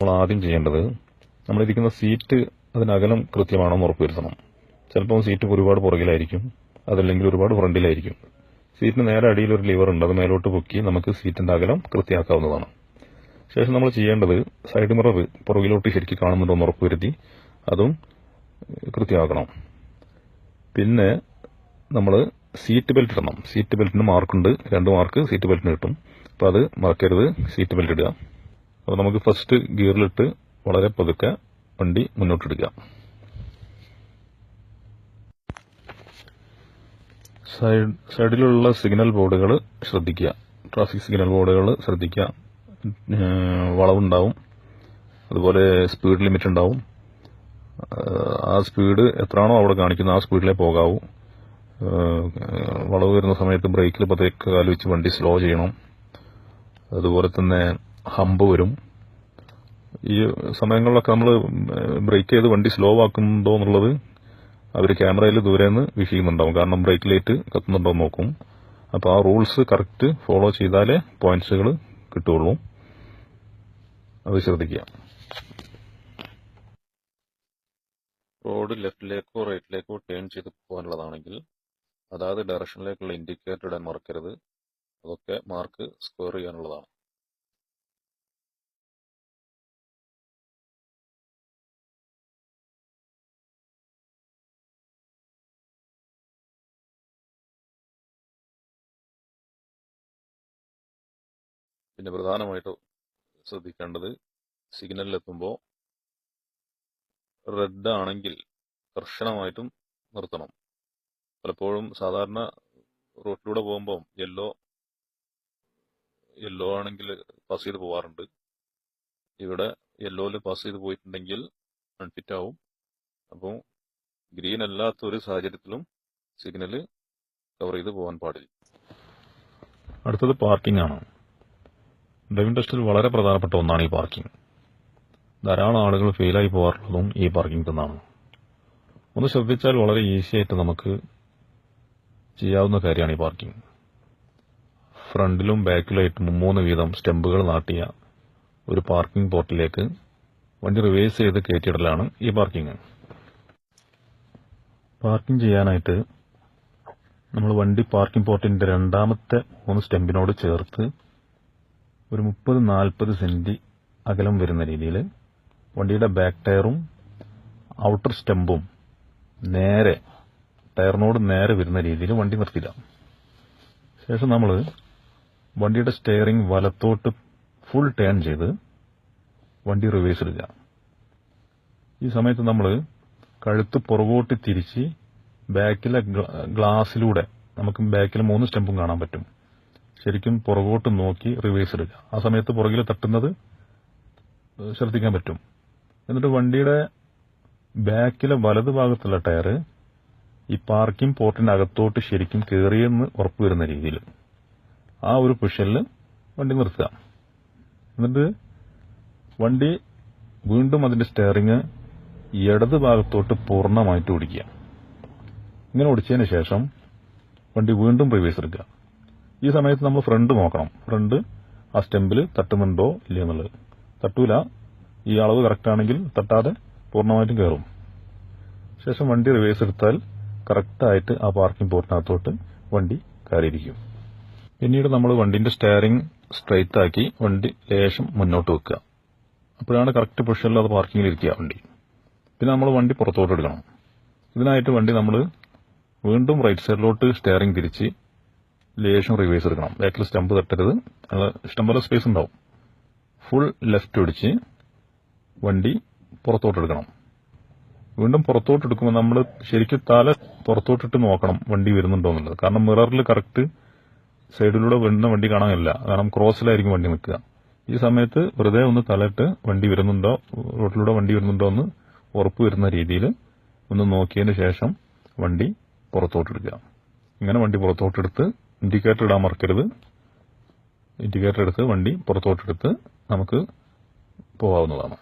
നമ്മൾ ആദ്യം ചെയ്യേണ്ടത് നമ്മളിരിക്കുന്ന സീറ്റ് അതിനകലം കൃത്യമാണോ എന്ന് ഉറപ്പുവരുത്തണം. ചിലപ്പോൾ സീറ്റ് ഒരുപാട് പുറകിലായിരിക്കും അതല്ലെങ്കിൽ ഒരുപാട് ഫ്രണ്ടിലായിരിക്കും. സീറ്റിന് നേരെ അടിയിൽ ഒരു ലിവർ ഉണ്ട് അത് മേലോട്ട് പൊക്കി നമുക്ക് സീറ്റിന്റെ അകലം കൃത്യമാക്കാവുന്നതാണ്. ശേഷം നമ്മൾ ചെയ്യേണ്ടത് സൈഡ് മിറർ പുറകിലോട്ട് ശരിക്കും കാണുന്നുണ്ടോ എന്ന് ഉറപ്പുവരുത്തി അതും കൃത്യമാക്കണം. പിന്നെ നമ്മൾ സീറ്റ് ബെൽറ്റ് ഇടണം. സീറ്റ് ബെൽറ്റിന് മാർക്കുണ്ട് രണ്ട് മാർക്ക് സീറ്റ് ബെൽറ്റിന് കിട്ടും. അപ്പോൾ അത് മറക്കരുത് സീറ്റ് ബെൽറ്റ് ഇടുക. അപ്പോൾ നമുക്ക് ഫസ്റ്റ് ഗിയറിലിട്ട് വളരെ പതുക്കെ വണ്ടി മുന്നോട്ടെടുക്കാം. സൈഡ് സൈഡിലുള്ള സിഗ്നൽ ബോർഡുകൾ ശ്രദ്ധിക്കുക. ട്രാഫിക് സിഗ്നൽ ബോർഡുകൾ ശ്രദ്ധിക്കുക. വളവുണ്ടാവും. അതുപോലെ സ്പീഡ് ലിമിറ്റ് ഉണ്ടാവും. ആ സ്പീഡ് എത്രയാണോ അവിടെ കാണിക്കുന്നത് ആ സ്പീഡിലേ പോകാവൂ. വളവ് വരുന്ന സമയത്ത് ബ്രേക്കിൽ പതുക്കെ വെച്ച് വണ്ടി സ്ലോ ചെയ്യണം. അതുപോലെ തന്നെ ഹമ്പ് വരും ഈ സമയങ്ങളിലൊക്കെ നമ്മൾ ബ്രേക്ക് ചെയ്ത് വണ്ടി സ്ലോ ആക്കുന്നുണ്ടോ എന്നുള്ളത് അവർ ക്യാമറയിൽ ദൂരെ നിന്ന് വീക്ഷിക്കുന്നുണ്ടാവും. കാരണം ബ്രേക്ക് ലൈറ്റ് കത്തുന്നുണ്ടോ എന്ന് നോക്കും. അപ്പോൾ ആ റൂൾസ് കറക്റ്റ് ഫോളോ ചെയ്താലേ പോയിന്റ്സുകൾ കിട്ടുള്ളൂ അത് ശ്രദ്ധിക്കുക. റോഡ് ലെഫ്റ്റിലേക്കോ റൈറ്റിലേക്കോ ടേൺ ചെയ്ത് പോകാനുള്ളതാണെങ്കിൽ അതാത് ഡയറക്ഷനിലേക്കുള്ള ഇൻഡിക്കേറ്റർ ഇടാൻ മറക്കരുത്. അതൊക്കെ മാർക്ക് സ്കോർ ചെയ്യാനുള്ളതാണ്. പിന്നെ പ്രധാനമായിട്ട് ശ്രദ്ധിക്കേണ്ടത് സിഗ്നലിലെത്തുമ്പോൾ റെഡ് ആണെങ്കിൽ കർശനമായിട്ടും നിർത്തണം. പലപ്പോഴും സാധാരണ റോട്ടിലൂടെ പോകുമ്പോൾ യെല്ലോ യെല്ലോ ആണെങ്കിൽ പാസ് ചെയ്ത് പോവാറുണ്ട്. ഇവിടെ യെല്ലോയിൽ പാസ് ചെയ്ത് പോയിട്ടുണ്ടെങ്കിൽ അൺഫിറ്റ് ആവും. അപ്പോൾ ഗ്രീൻ അല്ലാത്ത ഒരു സാഹചര്യത്തിലും സിഗ്നൽ കവർ ചെയ്ത് പോകാൻ പാടില്ല. അടുത്തത് പാർക്കിംഗ് ആണ്. ഡ്രൈവിംഗ് ടെസ്റ്റിൽ വളരെ പ്രധാനപ്പെട്ട ഒന്നാണ് ഈ പാർക്കിംഗ് ധാരാളം ആളുകൾ ഫെയിലായി പോകാറുള്ളതും ഈ പാർക്കിംഗ് തന്നാണ്. ഒന്ന് ശ്രദ്ധിച്ചാൽ വളരെ ഈസി ആയിട്ട് നമുക്ക് ചെയ്യാവുന്ന കാര്യമാണ് ഈ പാർക്കിംഗ് ഫ്രണ്ടിലും ബാക്കിലായിട്ട് മുമ്മൂന്ന് വീതം സ്റ്റെമ്പുകൾ നാട്ടിയ ഒരു പാർക്കിംഗ് പോർട്ടിലേക്ക് വണ്ടി റിവേഴ്സ് ചെയ്ത് കയറ്റിയിടലാണ് ഈ പാർക്കിംഗ് പാർക്കിംഗ് ചെയ്യാനായിട്ട് നമ്മൾ വണ്ടി പാർക്കിംഗ് പോർട്ടിന്റെ രണ്ടാമത്തെ മൂന്ന് സ്റ്റെമ്പിനോട് ചേർത്ത് ഒരു മുപ്പത് നാൽപ്പത് സെന്റി അകലം വരുന്ന രീതിയിൽ വണ്ടിയുടെ ബാക്ക് ടയറും ഔട്ടർ സ്റ്റെമ്പും നേരെ ടയറിനോട് നേരെ വരുന്ന രീതിയിൽ വണ്ടി നിർത്തിയിടാം ശേഷം നമ്മൾ വണ്ടിയുടെ സ്റ്റെയറിംഗ് വലത്തോട്ട് ഫുൾ ടേൺ ചെയ്ത് വണ്ടി റിവേഴ്സ് ഇടുക. ഈ സമയത്ത് നമ്മൾ കഴുത്ത് പുറകോട്ട് തിരിച്ച് ബാക്കിലെ ഗ്ലാസിലൂടെ നമുക്ക് ബാക്കിലെ മൂന്ന് സ്റ്റെമ്പും കാണാൻ പറ്റും. ശരിക്കും പുറകോട്ട് നോക്കി റിവേഴ്സ് എടുക്കുക. ആ സമയത്ത് പുറകിൽ തട്ടുന്നത് ശ്രദ്ധിക്കാൻ പറ്റും. എന്നിട്ട് വണ്ടിയുടെ ബാക്കിലെ വലതുഭാഗത്തുള്ള ടയർ ഈ പാർക്കിംഗ് പോർട്ടിനകത്തോട്ട് ശരിക്കും കയറിയെന്ന് ഉറപ്പുവരുന്ന രീതിയിൽ ആ ഒരു പൊസിഷനിൽ വണ്ടി നിർത്തുക. എന്നിട്ട് വണ്ടി വീണ്ടും അതിന്റെ സ്റ്റെയറിങ് ഇടത് ഭാഗത്തോട്ട് പൂർണമായിട്ട് ഓടിക്കുക. ഇങ്ങനെ ഓടിച്ചതിന് ശേഷം വണ്ടി വീണ്ടും റിവേഴ്സ് എടുക്കുക. ഈ സമയത്ത് നമ്മൾ ഫ്രണ്ട് നോക്കണം. ഫ്രണ്ട് ആ സ്റ്റെമ്പിൽ തട്ടുന്നുണ്ടോ ഇല്ല എന്നുള്ളത് തട്ടൂല. ഈ അളവ് കറക്റ്റ് ആണെങ്കിൽ തട്ടാതെ പൂർണമായിട്ടും കയറും. ശേഷം വണ്ടി റിവേഴ്സ് എടുത്താൽ കറക്റ്റായിട്ട് ആ പാർക്കിംഗ് പോർട്ടിനകത്തോട്ട് വണ്ടി കയറിയിരിക്കും. പിന്നീട് നമ്മൾ വണ്ടിന്റെ സ്റ്റയറിംഗ് സ്ട്രെയിറ്റ് ആക്കി വണ്ടി ലേശം മുന്നോട്ട് വെക്കുക. അപ്പോഴാണ് കറക്റ്റ് പൊസിഷനിൽ അത് പാർക്കിങ്ങിൽ ഇരിക്കുക വണ്ടി. പിന്നെ നമ്മൾ വണ്ടി പുറത്തോട്ട് എടുക്കണം. ഇതിനായിട്ട് വണ്ടി നമ്മൾ വീണ്ടും റൈറ്റ് സൈഡിലോട്ട് സ്റ്റെയറിംഗ് തിരിച്ച് ലേശം റിവേഴ്സ് എടുക്കണം. ബാക്കിൽ സ്റ്റമ്പ് തട്ടരുത്. ഇഷ്ടംപോലെ സ്പേസ് ഉണ്ടാവും. ഫുൾ ലെഫ്റ്റ് ഒടിച്ച് വണ്ടി പുറത്തോട്ട് എടുക്കണം. വീണ്ടും പുറത്തോട്ട് എടുക്കുമ്പോൾ നമ്മൾ ശരിക്കും തല പുറത്തോട്ടിട്ട് നോക്കണം വണ്ടി വരുന്നുണ്ടോ എന്നുള്ളത്. കാരണം മിററിൽ കറക്റ്റ് സൈഡിലൂടെ വരുന്ന വണ്ടി കാണാനില്ല. കാരണം ക്രോസിലായിരിക്കും വണ്ടി നിൽക്കുക. ഈ സമയത്ത് വെറുതെ ഒന്ന് തലയിട്ട് വണ്ടി വരുന്നുണ്ടോ റോഡിലൂടെ വണ്ടി വരുന്നുണ്ടോ എന്ന് ഉറപ്പ് വരുന്ന രീതിയിൽ ഒന്ന് നോക്കിയതിന് ശേഷം വണ്ടി പുറത്തോട്ടെടുക്കുക ഇങ്ങനെ വണ്ടി പുറത്തോട്ടെടുത്ത് ഇൻഡിക്കേറ്റർ ഇടാൻ മറക്കരുത്. ഇൻഡിക്കേറ്റർ എടുത്ത് വണ്ടി പുറത്തോട്ടെടുത്ത് നമുക്ക് പോകാവുന്നതാണ്.